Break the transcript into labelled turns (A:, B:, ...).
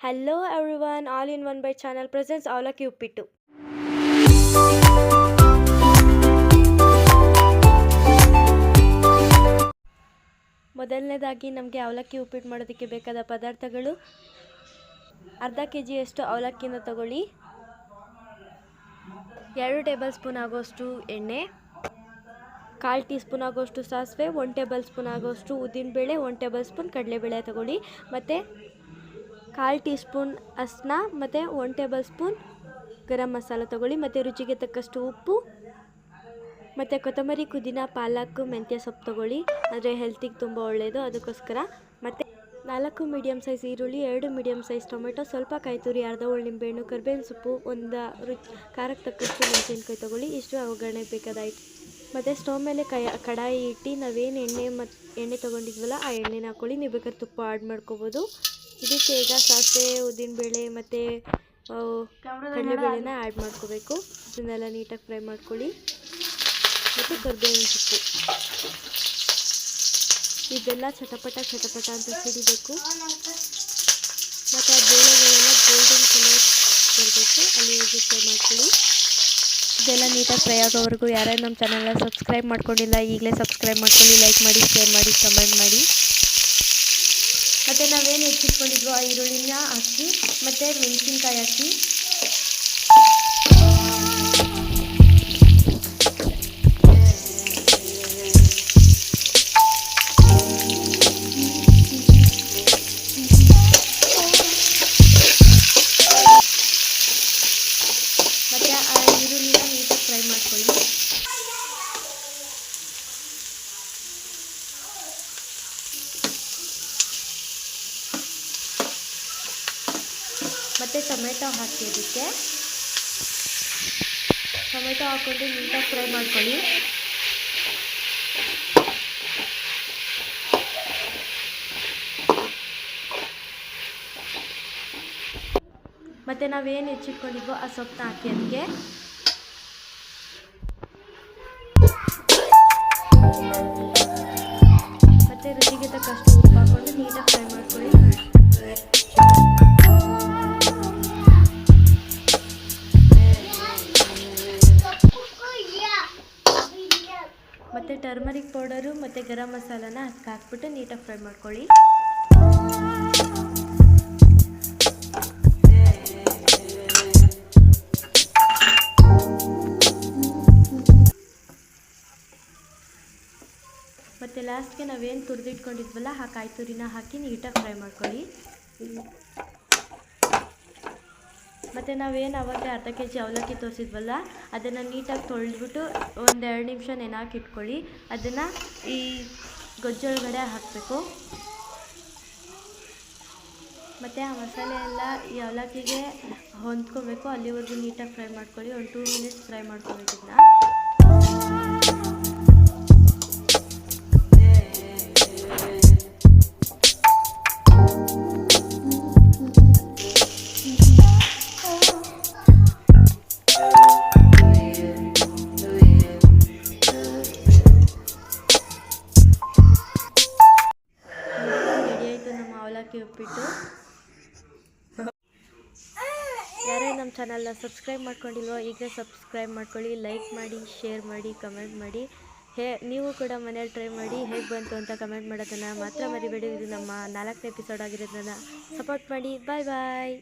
A: Hello everyone all in one by channel presents ಅವಲಕ್ಕಿ ಉಪ್ಪಿಟ್ಟು ಮೊದಲನೇದಾಗಿ ನಮಗೆ ಅವಲಕ್ಕಿ ಉಪ್ಪಿಟ್ಟು ಮಾಡೋದಕ್ಕೆ ಬೇಕಾದ ಪದಾರ್ಥಗಳು. ಅರ್ಧ ಕೆ ಜಿಯಷ್ಟು ಅವಲಕ್ಕಿನ ತಗೊಳ್ಳಿ. ಎರಡು ಟೇಬಲ್ ಸ್ಪೂನ್ ಆಗೋಷ್ಟು ಎಣ್ಣೆ. ಕಾಲು ಟೀ ಸ್ಪೂನ್ ಆಗೋಷ್ಟು ಸಾಸಿವೆ ಒನ್ ಟೇಬಲ್ ಸ್ಪೂನ್ ಆಗೋಷ್ಟು ಉದ್ದಿನಬೇಳೆ ಒನ್ ಟೇಬಲ್ ಸ್ಪೂನ್ ಕಡಲೆಬೇಳೆ ತಗೊಳ್ಳಿ. ಮತ್ತು ಕಾಲು ಟೀ ಸ್ಪೂನ್ ಅಸ್ನ ಮತ್ತು one tablespoon garam masala ತಗೊಳ್ಳಿ, ಮತ್ತು ರುಚಿಗೆ ತಕ್ಕಷ್ಟು ಉಪ್ಪು, ಮತ್ತು ಕೊತ್ತಂಬರಿ, ಪುದೀನ, ಪಾಲಕ್, ಮೆಂತ್ಯ ಸೊಪ್ಪು ತಗೊಳ್ಳಿ. ಅಂದರೆ ಹೆಲ್ತಿಗೆ ತುಂಬ ಒಳ್ಳೆಯದು ಅದಕ್ಕೋಸ್ಕರ. ಮತ್ತು ನಾಲ್ಕು ಮೀಡಿಯಮ್ ಸೈಜ್ ಈರುಳ್ಳಿ, ಎರಡು ಮೀಡಿಯಮ್ ಸೈಜ್ ಟೊಮೆಟೊ, ಸ್ವಲ್ಪ ಕಾಯಿ ತುರಿ ಅರ್ಧ ಹೋಳು ನಿಂಬೆಹಣ್ಣು ಕರ್ಬೇವಿನ ಸೊಪ್ಪು, ಒಂದು ರುಚಿ, ಖಾರಕ್ಕೆ ತಕ್ಕಷ್ಟು ಮೆಣಸಿನ್ಕಾಯಿ ತೊಗೊಳ್ಳಿ. ಇಷ್ಟು ಒಗ್ಗರಣೆ ಬೇಕಾದಾಯ್ತು. ಮತ್ತು ಸ್ಟವ್ ಮೇಲೆ ಕೈ, ಕಡಾಯಿ ಇಟ್ಟು ನಾವೇನು ಎಣ್ಣೆ ಮತ್ತು ಎಣ್ಣೆ ತೊಗೊಂಡಿದ್ವಲ್ಲ, ಆ ಎಣ್ಣೆನ ಹಾಕ್ಕೊಳ್ಳಿ ನೀವು ಬೇಕಾದ್ರೆ ತುಪ್ಪ ಆ್ಯಡ್ ಮಾಡ್ಕೋಬೋದು. ಇದಕ್ಕೆ ಈಗ ಸಾಸಿವೆ ಉದ್ದಿನಬೇಳೆ ಮತ್ತು ಕಡಲೆಬೇಳೆನ ಆ್ಯಡ್ ಮಾಡ್ಕೋಬೇಕು. ಇದನ್ನೆಲ್ಲ ನೀಟಾಗಿ ಫ್ರೈ ಮಾಡ್ಕೊಳ್ಳಿ. ಮತ್ತು ಕರ್ಬೇವಿನ ಸೊಪ್ಪು. ಇದೆಲ್ಲ ಚಟಪಟ ಚಟಪಟ ಅಂತ ಸಿಡಿಬೇಕು. ಮತ್ತು ಆ ಬೇಳೆಗಳೆಲ್ಲ ಗೋಲ್ಡನ್ ಕಲರ್ ಬರಬೇಕು. ಅಲ್ಲಿವರೆಗೂ ಫ್ರೈ ಮಾಡ್ಕೊಳ್ಳಿ. ಇದೆಲ್ಲ ನೀಟಾಗಿ ಫ್ರೈ ಆಗೋವರೆಗೂ ಯಾರ್ಯಾರು ನಮ್ಮ ಚಾನಲ್ನ ಸಬ್ಸ್ಕ್ರೈಬ್ ಮಾಡ್ಕೊಂಡಿಲ್ಲ ಈಗಲೇ ಸಬ್ಸ್ಕ್ರೈಬ್ ಮಾಡ್ಕೊಳ್ಳಿ ಲೈಕ್ ಮಾಡಿ ಶೇರ್ ಮಾಡಿ ಕಮೆಂಟ್ ಮಾಡಿ. ಮತ್ತು ನಾವೇನು ಹೆಚ್ಚಿಟ್ಕೊಂಡಿದ್ವೋ ಆ ಈರುಳ್ಳಿನ ಹಾಕಿ ಮತ್ತು ಮೆಣಸಿನ್ಕಾಯಿ ಹಾಕಿ ಮತ್ತು ಟೊಮೆಟೊ ಹಾಕಿ ಅದಕ್ಕೆ ಟೊಮೆಟೊ ಹಾಕ್ಕೊಂಡು ನೀಟಾಗಿ ಫ್ರೈ ಮಾಡ್ಕೊಳ್ಳಿ. ಮತ್ತು ನಾವೇನು ಹೆಚ್ಚಿಟ್ಕೊಂಡಿದ್ವೋ ಆ ಸೊಪ್ಪನ್ನ ಹಾಕಿ ಅದಕ್ಕೆ. ಮತ್ತು ಟರ್ಮರಿಕ್ ಪೌಡರು ಮತ್ತು ಗರಂ ಮಸಾಲನ ಅದಕ್ಕೆ ಹಾಕ್ಬಿಟ್ಟು ನೀಟಾಗಿ ಫ್ರೈ ಮಾಡ್ಕೊಳ್ಳಿ. ಮತ್ತು ಲಾಸ್ಟ್ಗೆ ನಾವೇನು ತುರಿದಿಟ್ಕೊಂಡಿದ್ವಲ್ಲ, ಆ ಕಾಯಿ ತುರಿನ ಹಾಕಿ ನೀಟಾಗಿ ಫ್ರೈ ಮಾಡ್ಕೊಳ್ಳಿ. ಮತ್ತು ನಾವೇನು ಆವಾಗಲೇ ಅರ್ಧ ಕೆ ಜಿ ಅವಲಕ್ಕಿ ತೋರಿಸಿದ್ವಲ್ಲ, ಅದನ್ನು ನೀಟಾಗಿ ತೊಳೆದ್ಬಿಟ್ಟು ಒಂದು ಎರಡು ನಿಮಿಷ ನೆನಾಕಿ ಇಟ್ಕೊಳ್ಳಿ. ಅದನ್ನು ಈ ಗೊಜ್ಜೊಳಗಡೆ ಹಾಕಬೇಕು. ಮತ್ತು ಆ ಮಸಾಲೆ ಎಲ್ಲ ಈ ಅವಲಕ್ಕಿಗೆ ಹೊಂದ್ಕೋಬೇಕು. ಅಲ್ಲಿವರೆಗೂ ನೀಟಾಗಿ ಫ್ರೈ ಮಾಡ್ಕೊಳ್ಳಿ. ಒಂದು ಟೂ ಮಿನಿಟ್ಸ್ ಫ್ರೈ ಮಾಡ್ಕೋಬೇಕು ಇದನ್ನ. ಅವಲಕ್ಕಿ ಉಪ್ಪಿಟ್ಟು. ಯಾರೇ ನಮ್ಮ ಚಾನಲ್ನ ಸಬ್ಸ್ಕ್ರೈಬ್ ಮಾಡ್ಕೊಂಡಿಲ್ವೋ, ಈಗಲೇ ಸಬ್ಸ್ಕ್ರೈಬ್ ಮಾಡ್ಕೊಳ್ಳಿ, ಲೈಕ್ ಮಾಡಿ, ಶೇರ್ ಮಾಡಿ, ಕಮೆಂಟ್ ಮಾಡಿ. ಹೇ, ನೀವು ಕೂಡ ಮನೇಲಿ ಟ್ರೈ ಮಾಡಿ, ಹೇಗೆ ಬಂತು ಅಂತ ಕಮೆಂಟ್ ಮಾಡೋದನ್ನು ಮಾತ್ರ ಮರಿಬೇಡಿ. ಇದು ನಮ್ಮ ನಾಲ್ಕನೇ ಎಪಿಸೋಡ್ ಆಗಿರೋದನ್ನು ಸಪೋರ್ಟ್ ಮಾಡಿ. ಬಾಯ್ ಬಾಯ್.